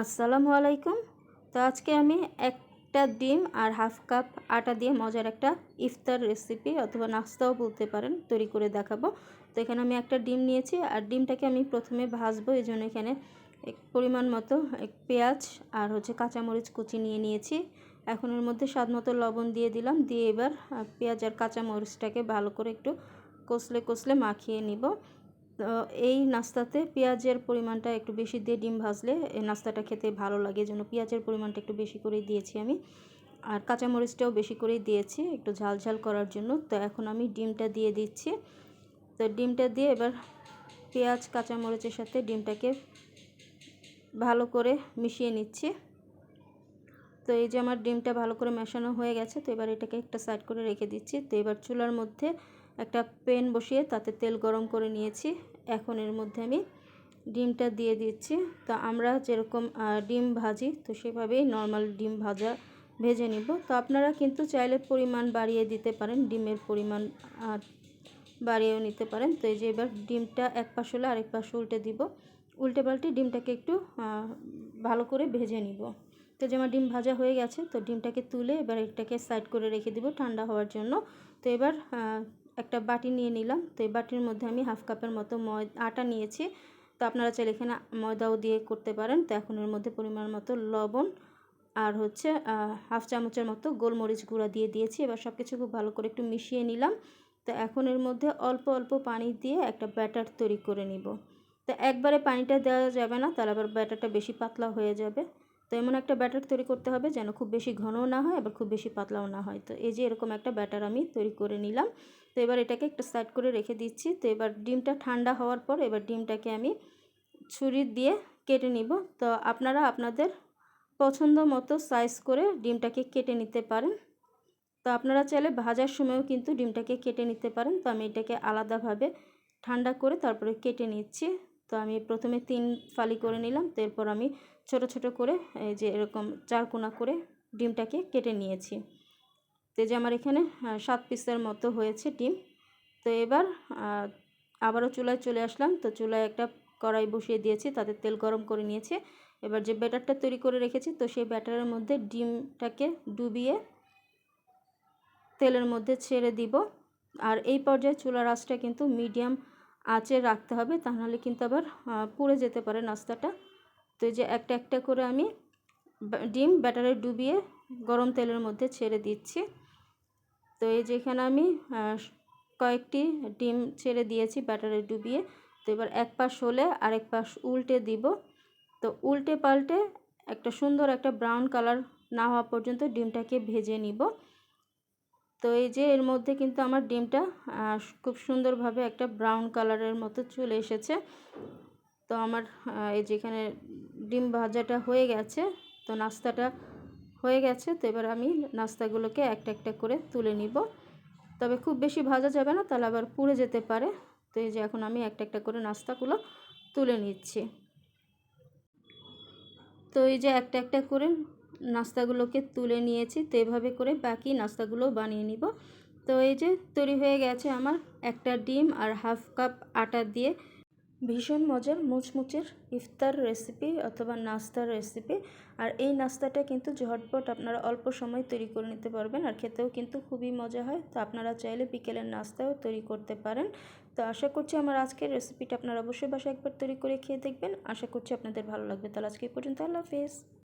আসসালামু আলাইকুম। তো আজকে আমি একটা ডিম আর হাফ কাপ আটা দিয়ে মজার একটা ইফতার রেসিপি অথবা নাস্তাও বলতে পারেন, তৈরি করে দেখাবো। তো এখানে আমি একটা ডিম নিয়েছি আর ডিমটাকে আমি প্রথমে ভাজবো, এই জন্য এখানে এক পরিমাণ মতো এক পেঁয়াজ আর হচ্ছে কাঁচামরিচ কুচি নিয়ে নিয়েছি। এখন এর মধ্যে স্বাদ মতো লবণ দিয়ে দিলাম, দিয়ে এবার পেঁয়াজ আর কাঁচামরিচটাকে ভালো করে একটু কষলে কষলে মাখিয়ে নিব। তো এই নাস্তাতে পেঁয়াজের পরিমাণটা একটু বেশি দিয়ে ডিম ভাজলে এই নাস্তাটা খেতে ভালো লাগে। এই জন্য পেঁয়াজের পরিমাণটা একটু বেশি করেই দিয়েছি আমি। আর কাঁচামরিচটাও বেশি করেই দিয়েছি একটু ঝাল ঝাল করার জন্য। তো এখন আমি ডিমটা দিয়ে দিচ্ছি। তো ডিমটা দিয়ে এবার পেঁয়াজ, কাঁচামরিচের সাথে ডিমটাকে ভালো করে মিশিয়ে নিচ্ছি। তো এই যে আমার ডিমটা ভালো করে মেশানো হয়ে গেছে, তো এবার এটাকে একটা সাইড করে রেখে দিচ্ছি। তো এবার চুলার মধ্যে একটা পেন বসিয়ে তাতে তেল গরম করে নিয়েছি। এখন এর মধ্যে আমি ডিমটা দিয়ে দিচ্ছি। তো আমরা যেরকম ডিম ভাজি, তো সেভাবেই নর্মাল ডিম ভাজা ভেজে নিব। তো আপনারা কিন্তু চাইলে পরিমাণ বাড়িয়ে দিতে পারেন, ডিমের পরিমাণ বাড়িয়েও নিতে পারেন। তো এই যে এবার ডিমটা এক পাশ হলে আরেক পাশ উল্টে দিব। উল্টে পাল্টে ডিমটাকে একটু ভালো করে ভেজে নিব। তো যে আমার ডিম ভাজা হয়ে গেছে, তো ডিমটাকে তুলে এবার এটাকে সাইড করে রেখে দিব ঠান্ডা হওয়ার জন্য। তো এবার একটা বাটি নিয়ে নিলাম। তো এই বাটির মধ্যে আমি হাফ কাপের মতো ময়, আটা নিয়েছি। তো আপনারা চাইলে এখানে ময়দাও দিয়ে করতে পারেন। তো এখন এর মধ্যে পরিমাণ মতো লবণ আর হচ্ছে হাফ চামচের মতো গোলমরিচ গুঁড়া দিয়ে দিয়েছি। এবার সব কিছু খুব ভালো করে একটু মিশিয়ে নিলাম। তো এখন এর মধ্যে অল্প অল্প পানি দিয়ে একটা ব্যাটার তৈরি করে নিব। তো একবারে পানিটা দেওয়া যাবে না, তাহলে আবার ব্যাটারটা বেশি পাতলা হয়ে যাবে। তো এমন একটা ব্যাটার তৈরি করতে হবে যেন খুব বেশি ঘনও না হয়, আবার খুব বেশি পাতলাও না হয়। তো এই যে এরকম একটা ব্যাটার আমি তৈরি করে নিলাম। তো এবার এটাকে একটা সাইড করে রেখে দিচ্ছি। তো এবার ডিমটা ঠান্ডা হওয়ার পর এবার ডিমটাকে আমি ছুরি দিয়ে কেটে নিব। তো আপনারা আপনাদের পছন্দ মতো সাইজ করে ডিমটাকে কেটে নিতে পারেন। তো আপনারা চাইলে ভাজার সময়ও কিন্তু ডিমটাকে কেটে নিতে পারেন। তো আমি এটাকে আলাদাভাবে ঠান্ডা করে তারপরে কেটে নিচ্ছি। তো আমি প্রথমে তিন ফালি করে নিলাম তো এরপর আমি ছোট ছোট করে, এই যে এরকম চার কোনা করে ডিমটাকে কেটে নিয়েছি। তো যে আমার এখানে সাত পিসের মতো হয়েছে ডিম। তো এবার আবারও চুলায় চলে আসলাম। তো চুলায় একটা কড়াই বসিয়ে দিয়েছি, তাতে তেল গরম করে নিয়েছে। এবার যে ব্যাটারটা তৈরি করে রেখেছি, তো সেই ব্যাটারের মধ্যে ডিমটাকে ডুবিয়ে তেলের মধ্যে ছেড়ে দিব। আর এই পর্যায়ে চুলার আঁচটা কিন্তু মিডিয়াম আঁচে রাখতে হবে, তাহলে কিন্তু আবার পুড়ে যেতে পারে নাস্তাটা। তো যে একটা একটা করে আমি ডিম ব্যাটারে ডুবিয়ে গরম তেলের মধ্যে ছেড়ে দিচ্ছি। তো এই যেখানে আমি কয়েকটি ডিম ছেড়ে দিয়েছি ব্যাটারে ডুবিয়ে। তো এবার এক পাশ হলে আরেক পাশ উল্টে দিব। তো উল্টে পাল্টে একটা সুন্দর একটা ব্রাউন কালার না হওয়া পর্যন্ত ডিমটাকে ভেজে নিব। তো এই যে এর মধ্যে কিন্তু আমার ডিমটা খুব সুন্দরভাবে একটা ব্রাউন কালারের মতো চলে এসেছে। তো আমার এই যেখানে ডিম ভাজাটা হয়ে গেছে, তো নাস্তাটা হয়ে গেছে, তো এবার আমি নাস্তাগুলোকে একটা একটা করে তুলে নিব। তবে খুব বেশি ভাজা যাবে না, তাহলে আবার পুড়ে যেতে পারে। তো এই যে এখন আমি একটা একটা করে নাস্তাগুলো তুলে নিচ্ছি। তো এই যে একটা একটা করে নাস্তাগুলোকে তুলে নিয়েছি, তো এভাবে করে বাকি নাস্তাগুলো বানিয়ে নিব। তো এই যে তৈরি হয়ে গেছে আমার একটা ডিম আর হাফ কাপ আটা দিয়ে ভীষণ মজার মুচমুচের ইফতার রেসিপি অথবা নাস্তার রেসিপি। আর এই নাস্তাটা কিন্তু ঝটপট আপনারা অল্প সময় তৈরি করে নিতে পারবেন আর খেতেও কিন্তু খুবই মজা হয়। তো আপনারা চাইলে বিকেলের নাস্তাও তৈরি করতে পারেন। তো আশা করছি আমার আজকের রেসিপিটা আপনারা অবশ্যই বাসায় একবার তৈরি করে খেয়ে দেখবেন। আশা করছি আপনাদের ভালো লাগবে। তাহলে আজকে পর্যন্ত আল্লাহ হাফেজ।